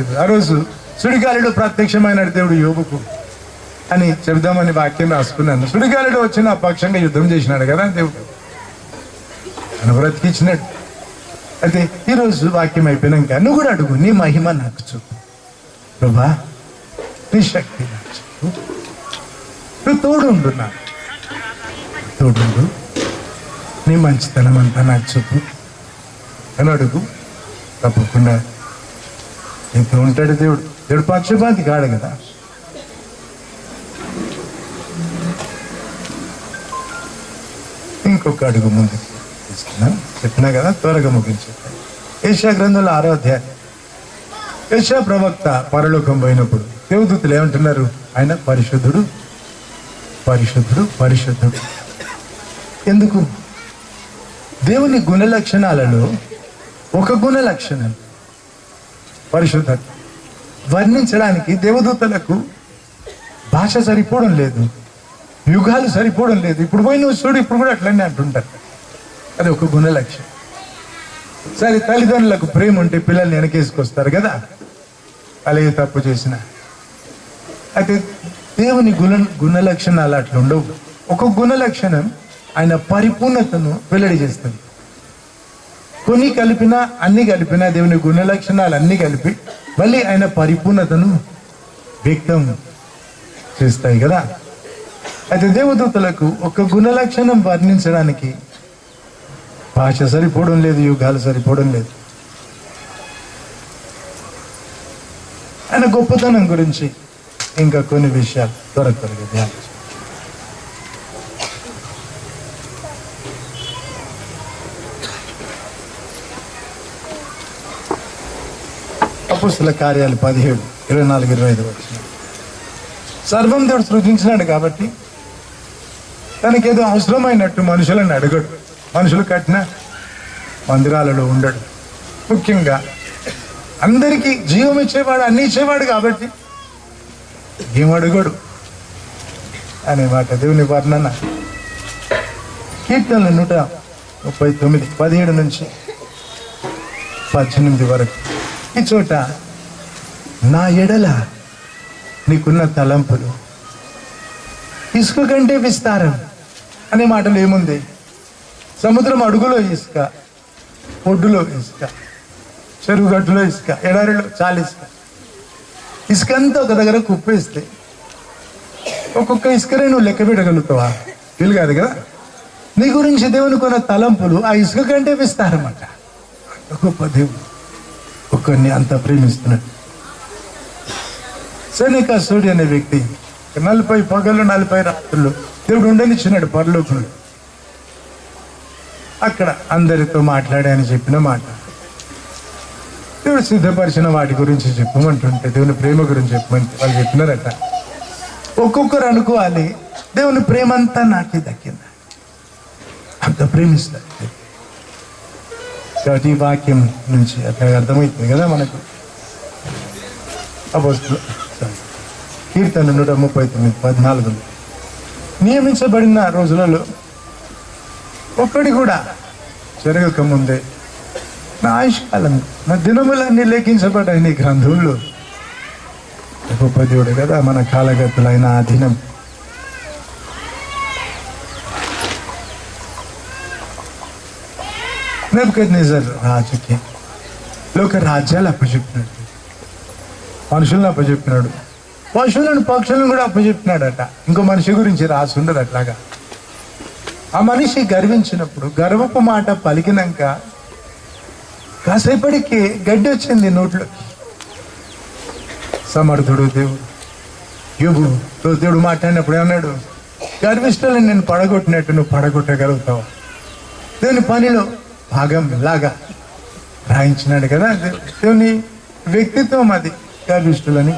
ఆ రోజు సుడిగాలుడు ప్రత్యక్షమైన దేవుడు యోగుకు అని చెబుదామని వాక్యం రాసుకున్నాను. సుడిగాలుడు వచ్చిన పక్షంగా యుద్ధం చేసినాడు కదా దేవుడు. తను బ్రతికించినాడు. అయితే ఈరోజు వాక్యం అయిపోయినాక నువ్వు కూడా అడుగు నీ మహిమ నాకు చూపు. ప్రభా నీ శక్తి నాకు చూపు. నువ్వు తోడుండు నాకు తోడుండు. నీ మంచితనం అంతా నాకు చూపు. అని అడుగు తప్పకుండా నీతో ఉంటాడు దేవుడు. దేవుడు పక్షపాతి కాడు కదా. ఇంకొక అడుగు ముందు తీసుకున్నా. చెప్పినా కదా త్వరగా ముగించు. ఏషా గ్రంథంలో ఆరో అధ్యాయం. ఏషా ప్రవక్త పరలోకం పోయినప్పుడు దేవదూతులు ఏమంటున్నారు? ఆయన పరిశుద్ధుడు పరిశుద్ధుడు పరిశుద్ధుడు. ఎందుకు? దేవుని గుణ లక్షణాలలో ఒక గుణ లక్షణం పరిశుద్ధత. వర్ణించడానికి దేవదూతలకు భాష సరిపోవడం లేదు. యుగాలు సరిపోవడం లేదు. ఇప్పుడు పోయి నువ్వు చూడు ఇప్పుడు కూడా అట్లనే అంటుంటారు. అది ఒక గుణ లక్ష్యం సరే తల్లిదండ్రులకు ప్రేమ ఉంటే పిల్లల్ని వెనకేసుకొస్తారు కదా? అలాగే తప్పు చేసిన. అయితే దేవుని గుణ గుణ లక్షణాలు అట్లా ఉండవు. ఒక గుణ లక్షణం ఆయన పరిపూర్ణతను వెల్లడి చేస్తుంది. కొన్ని కలిపినా అన్ని కలిపినా దేవుని గుణ లక్షణాలు అన్ని కలిపి మళ్ళీ ఆయన పరిపూర్ణతను వ్యక్తం చేస్తాయి కదా. అయితే దేవదూతలకు ఒక గుణ లక్షణం వర్ణించడానికి భాష సరిపోవడం లేదు యుగాలు సరిపోవడం లేదు. ఆయన గొప్పతనం గురించి ఇంకా కొన్ని విషయాలు త్వర త్వరగా ధ్యానం అపుస్తుల కార్యాలు పదిహేడు ఇరవై నాలుగు ఇరవై ఐదు వచ్చిన సర్వం దేవుడు సృజించినాడు కాబట్టి తనకి ఏదో అవసరమైనట్టు మనుషులను అడగడు. మనుషులు కట్టిన మందిరాలలో ఉండడు. ముఖ్యంగా అందరికీ జీవం ఇచ్చేవాడు అన్ని ఇచ్చేవాడు కాబట్టి ఏం అడగడు అనే మాట దేవుని వర్ణన. కీర్తనలు నూట ముప్పై తొమ్మిది పదిహేడు నుంచి పద్దెనిమిది వరకు. ఈ చోట నా ఎడల నీకున్న తలంపులు. ఇసుక కంటే విస్తారం అనే మాటలు ఏముంది? సముద్రం అడుగులో ఇసుక ఒడ్డులో ఇసుక చెరువు గట్టులో ఇసుక ఎడారిలో చాలా ఇసుక. ఇసుక అంతా ఒక దగ్గర కుప్పేస్తే ఒక్కొక్క ఇసుకనే నువ్వు లెక్క పెట్టగలుగుతావా? వీలు కాదు కదా? నీ గురించి దేవుని కొన్న తలంపులు ఆ ఇసుక కంటే విస్తారమాట. గొప్ప దేవుడు. ఒకరిని అంత ప్రేమిస్తున్నాడు సైనిక సూర్య అనే వ్యక్తి నలభై పగలు నలభై రాత్రులు దేవుడు ఉండనిచ్చినాడు పరలోకంలో. అక్కడ అందరితో మాట్లాడి అని చెప్పిన మాట. దేవుడు సిద్ధపరిచిన వాటి గురించి చెప్పమంటుంటే దేవుని ప్రేమ గురించి చెప్పమంటే వాళ్ళు చెప్పినారట. ఒక్కొక్కరు అనుకోవాలి దేవుని ప్రేమ అంతా నాకే దక్కింది? అంత ప్రేమిస్తారు కాబట్టి ఈ వాక్యం నుంచి అక్కడ అర్థమవుతుంది కదా మనకు అపోస్తలు కీర్తన నూట ముప్పై తొమ్మిది పద్నాలుగు నియమించబడిన రోజులలో ఒక్కడి కూడా జరగక ముందే నా ఆయుష్కాలం నా దినములన్నీ లెక్కించబడ్డాయి నీ గ్రంథంలో గొప్ప దేవుడు కదా మన కాలగతులైన ఆ నెబుకద్నేజర్ రాజుకి లోక రాజ్యాలు అప్పచెప్పినాడు మనుషులను అప్పచెప్పినాడు పశువులను పక్షులను కూడా అప్పచెప్పినాడట ఇంకో మనిషి గురించి రాసి ఉండదు అట్లాగా ఆ మనిషి గర్వించినప్పుడు గర్వపు మాట పలికినాక కాసేపటికి గడ్డి వచ్చింది నోట్లోకి సమర్థుడు దేవుడు యోబు దేవుడు మాట్లాడినప్పుడు ఏమన్నాడు గర్విష్ఠులను నేను పడగొట్టినట్టు నువ్వు పడగొట్టగలుగుతావు దేవుని పనిలో భాగం లాగా రాయించినాడు కదా. దేవుని వ్యక్తిత్వం అది గర్విష్ఠులని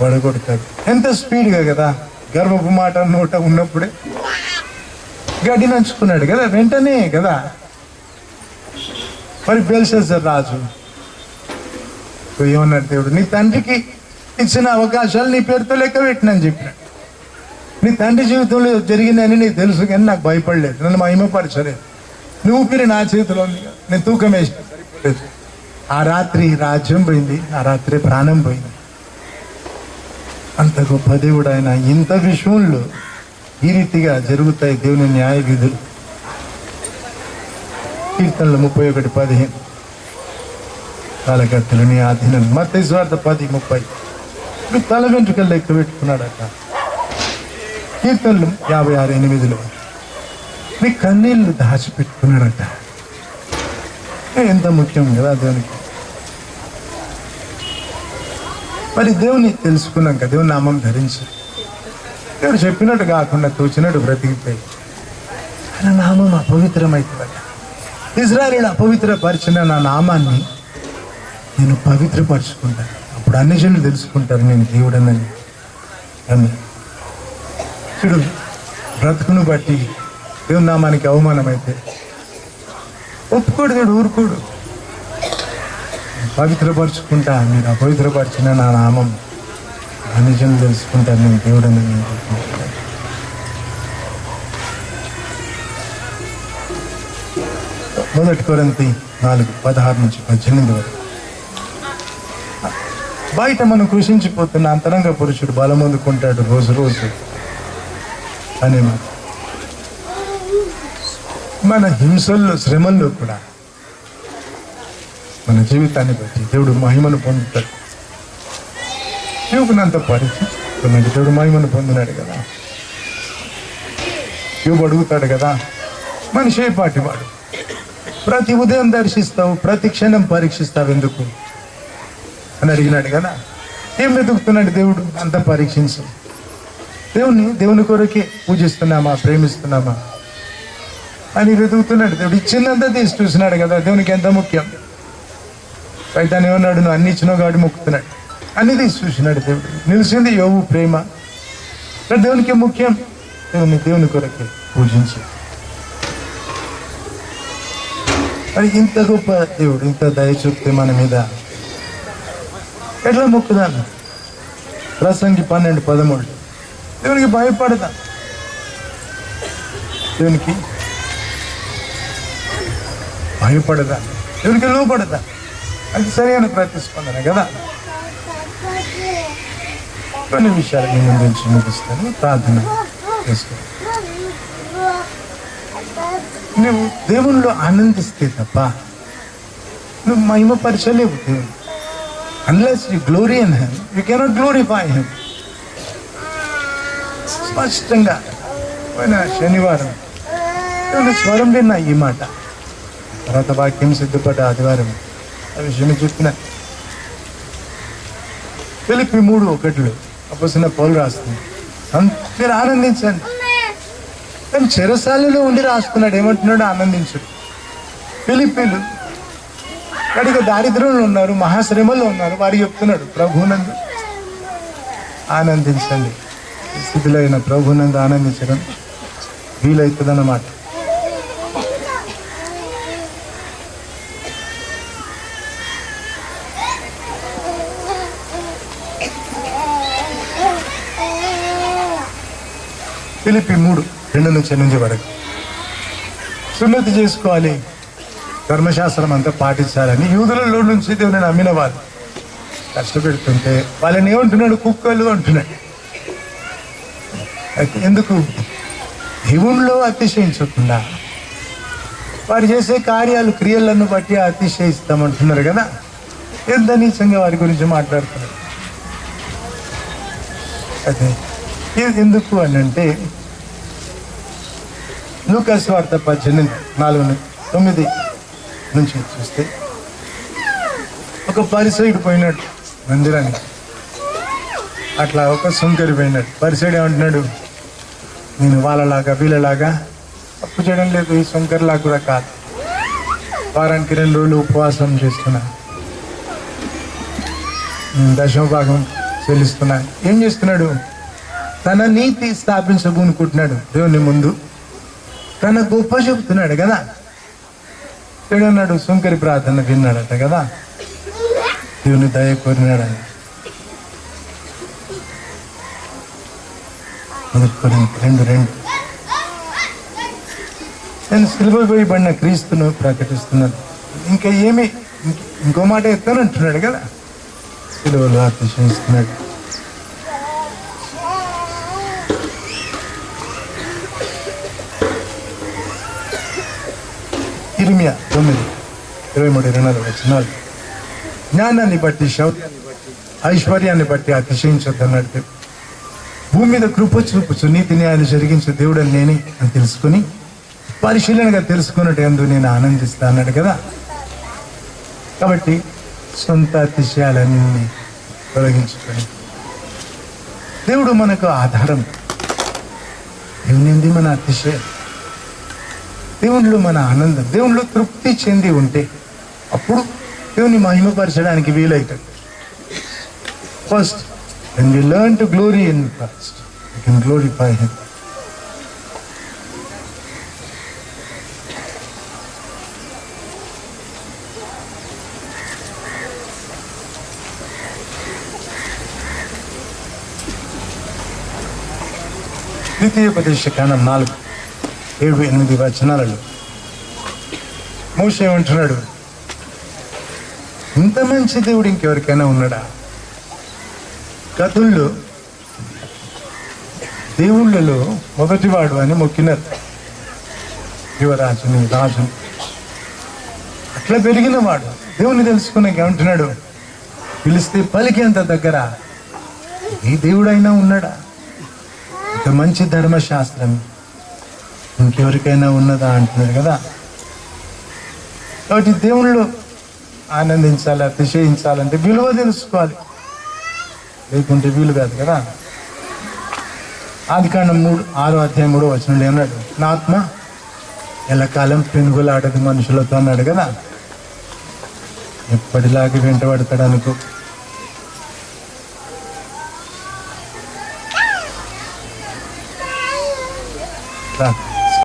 పడగొడతాడు ఎంత స్పీడ్గా కదా గర్వపు మాట నోట ఉన్నప్పుడే గడ్డి నంచుకున్నాడు కదా వెంటనే కదా. మరి బెల్సేసర్ రాజు ఏమన్నాడు దేవుడు నీ తండ్రికి ఇచ్చిన అవకాశాలు నీ పేరుతో లెక్క పెట్టినని చెప్పినాడు నీ తండ్రి జీవితంలో జరిగిందని నీకు తెలుసు కానీ నాకు భయపడలేదు నన్ను మహిమపరచలేదు. నువ్వు ఊపిరి నా చేతిలో ఉంది. నేను తూకం వేసిన. ఆ రాత్రి రాజ్యం పోయింది. ఆ రాత్రి ప్రాణం పోయింది. అంత గొప్ప దేవుడు ఆయన ఇంత విషయంలో ఈ రీతిగా జరుగుతాయి దేవుని న్యాయ విధులు. కీర్తనలు ముప్పై ఒకటి పదిహేను. కాలకర్తలు నీ ఆధీనం. మత స్వార్థ పది ముప్పై. తల వెంట్రుకలు లెక్క పెట్టుకున్నాడట. కీర్తనలు యాభై ఆరు ఎనిమిదిలో. మీ కన్నీళ్ళు దాచిపెట్టుకున్నాడట ఎంత ముఖ్యం కదా దేవునికి. మరి దేవుని తెలుసుకున్నాక దేవుని నామం ధరించి దేవుడు చెప్పినట్టు కాకుండా తోచినట్టు బ్రతికిపోయి నా నామం అపవిత్రమైతుందట ఇజ్రాయలు అపవిత్రపరిచిన నా నామాన్ని నేను పవిత్రపరుచుకుంటాను అప్పుడు అన్ని జనులు తెలుసుకుంటారు నేను దేవుడనని. అని చూడు బ్రతుకును బట్టి దేవుని నామానికి అవమానమైతే. ఒప్పుకోడు ఊరుకోడు. పవిత్రపరుచుకుంటా మీరు అపవిత్రపరిచిన నా నామం. అన్ని తెలుసుకుంటాను తెలుసుకుంటారు నేను దేవుడని మొదటి కొరంతి నాలుగు పదహారు నుంచి పద్దెనిమిది వరకు. బయట మనం కృషించిపోతున్న అంతరంగ పురుషుడు బలమొందుకుంటాడు రోజు రోజు. అనే మాట మన హింసల్లో శ్రమల్లో కూడా మన జీవితాన్ని బట్టి దేవుడు మహిమను పొందుతాడు. యువకునంత పరిస్థితి దేవుడు మహిమను పొందినాడు కదా. యోగు అడుగుతాడు కదా మనిషి ఏ పాటి వాడు? ప్రతి ఉదయం దర్శిస్తావు ప్రతి క్షణం పరీక్షిస్తావు ఎందుకు? అని అడిగినాడు కదా. ఏం వెతుకుతున్నాడు దేవుడు? అంత పరీక్షించు. దేవుని దేవుని కొరకే పూజిస్తున్నామా ప్రేమిస్తున్నామా? అని వెతుకుతున్నాడు దేవుడు. ఇచ్చిందంతా తీసి చూసినాడు కదా దేవునికి ఎంత ముఖ్యం? సైతాన్ ఏమన్నాడు నువ్వు అన్ని ఇచ్చినావు కాబట్టి మొక్కుతున్నాడు. అన్ని తీసి చూసినాడు దేవుడు. నిలిచింది యోగు ప్రేమ. దేవునికి ముఖ్యం? దేవుని దేవుని కొరకే పూజించి. మరి ఇంత గొప్ప దేవుడు ఇంత దయ చూపితే మన మీద ఎట్లా మొక్కుదాను ప్రసంగి పన్నెండు పదమూడు. దేవునికి భయపడదా. దేవునికి భయపడదా? ఎవరికి లోపడదా అది సరైన ప్రతిస్పందన కదా? కొన్ని విషయాలు మీ ముందు ముగిస్తాను. ప్రార్థన చేసుకో నువ్వు దేవుణ్ణిలో ఆనందిస్తే తప్ప నువ్వు మహిమపరచలేవు దేవుడు. Unless you glory in him you cannot glorify him స్పష్టంగా పోయిన శనివారం స్వరం విన్నా ఈ మాట. తర్వాత వాక్యం సిద్ధపడ్డ ఆదివారం ఆ విషయం చెప్పిన పిలిపి మూడు ఒకటిలో అప్పసిన పౌలు రాస్తుంది అం- మీరు ఆనందించండి కానీ చెరసాలలో ఉండి రాస్తున్నాడు ఏమంటున్నాడు ఆనందించుడు ఫిలిపీలు కడిగ దారిద్ర్యంలో ఉన్నారు మహాశ్రమలో ఉన్నారు వారు చెప్తున్నాడు ప్రభునందు ఆనందించండి స్థితిలో అయిన ప్రభునందు ఆనందించడం వీలవుతుందన్నమాట ఫిలిపి మూడు రెండు నుంచి ఎనిమిది వరకు. సున్నతి చేసుకోవాలి. ధర్మశాస్త్రం అంతా పాటించాలని యూదులలో నుంచి దేవుని నమ్మిన వాళ్ళు. కష్టపెడుతుంటే వాళ్ళని ఏమంటున్నాడు? కుక్కలు అంటున్నాడు. అయితే ఎందుకు? దేవుణ్ణిలో అతిశయించకుండా వారు చేసే కార్యాలు క్రియలను బట్టి అతిశయిస్తామంటున్నారు కదా? ఎంత నీచంగా వారి గురించి మాట్లాడుతున్నారు? అదే ఇది ఎందుకు అని అంటే లూకాస్ వార్త పద్దెనిమిది నాలుగు తొమ్మిది నుంచి చూస్తే ఒక పరిసైడు పోయినాడు మందిరానికి. అట్లా ఒక సుంకరి పోయినాడు. పరిసైడు ఏమంటున్నాడు? నేను వాళ్ళలాగా వీళ్ళలాగా తప్పు చేయడం లేదు. ఈ సుంకరిలా కూడా కాదు. వారానికి రెండు రోజులు ఉపవాసం చేస్తున్నా. దశమ భాగం చెల్లిస్తున్నా. ఏం చేస్తున్నాడు? తన నీతి స్థాపించబోనుకుంటున్నాడు. దేవుని ముందు తన గొప్ప చెబుతున్నాడు కదా. ఏడన్నాడు సుంకరి ప్రార్థన విన్నాడట కదా. దేవుని దయ కోరినాడని. రెండు రెండు. నేను సిలువ వేయబడిన క్రీస్తును ప్రకటిస్తున్నాను. ఇంకా ఏమి? ఇంకో మాట ఎత్తానంటున్నాడు కదా. సిలువలో అతిశయిస్తున్నాడు ఇరిమియా తొమ్మిది. ఇరవై మూడు ఇరవై నాలుగు వచనాలు జ్ఞానాన్ని బట్టి శౌర్యాన్ని బట్టి ఐశ్వర్యాన్ని బట్టి అతిశయించొద్దన్నాడు అన్నట్టు. భూమి మీద కృప చూపుచు నీతి న్యాయాలు జరిగించే దేవుడు అని నేనే అని తెలుసుకుని పరిశీలనగా తెలుసుకున్నట్టు ఎందు నేను ఆనందిస్తా అన్నాడు కదా. కాబట్టి సొంత అతిశయాలన్నీ తొలగించుకొని. దేవుడు మనకు ఆధారం. దేవునింది మన అతిశయం? దేవునిలో మన ఆనందం దేవునిలో తృప్తి చెంది ఉంటే అప్పుడు దేవుని మహిమపరచడానికి వీలవుతుంది first and we learn glory glory in Christ, we can glorify Him. ద్వితీయోపదేశ కాలం నాలుగు ఏడు ఎనిమిది వచనాలలో. మూసేమంటున్నాడు ఇంత మంచి దేవుడు ఇంకెవరికైనా ఉన్నాడా? గతుల్లో దేవుళ్ళలో మొదటివాడు అని మొక్కినారు. యువరాజుని రాజుని అట్లా పెరిగిన వాడు. దేవుని తెలుసుకున్నాక ఏమంటున్నాడు పిలిస్తే పలికేంత దగ్గర ఈ దేవుడైనా ఉన్నాడా? ఇంత మంచి ధర్మశాస్త్రం ఇంకెవరికైనా ఉన్నదా అంటున్నారు కదా? కాబట్టి దేవుళ్ళు ఆనందించాలి అతిశయించాలంటే విలువ తెలుసుకోవాలి. లేకుంటే వీలు కాదు కదా? ఆది కాండం మూడు ఆరో అధ్యాయం మూడో వచనంలో ఏమన్నాడు నా ఆత్మ ఎల్లకాలం పెనుగులాడదు మనుషులతో అన్నాడు కదా? ఎప్పటిలాగే వెంటబడతాడు అనుకో. రా.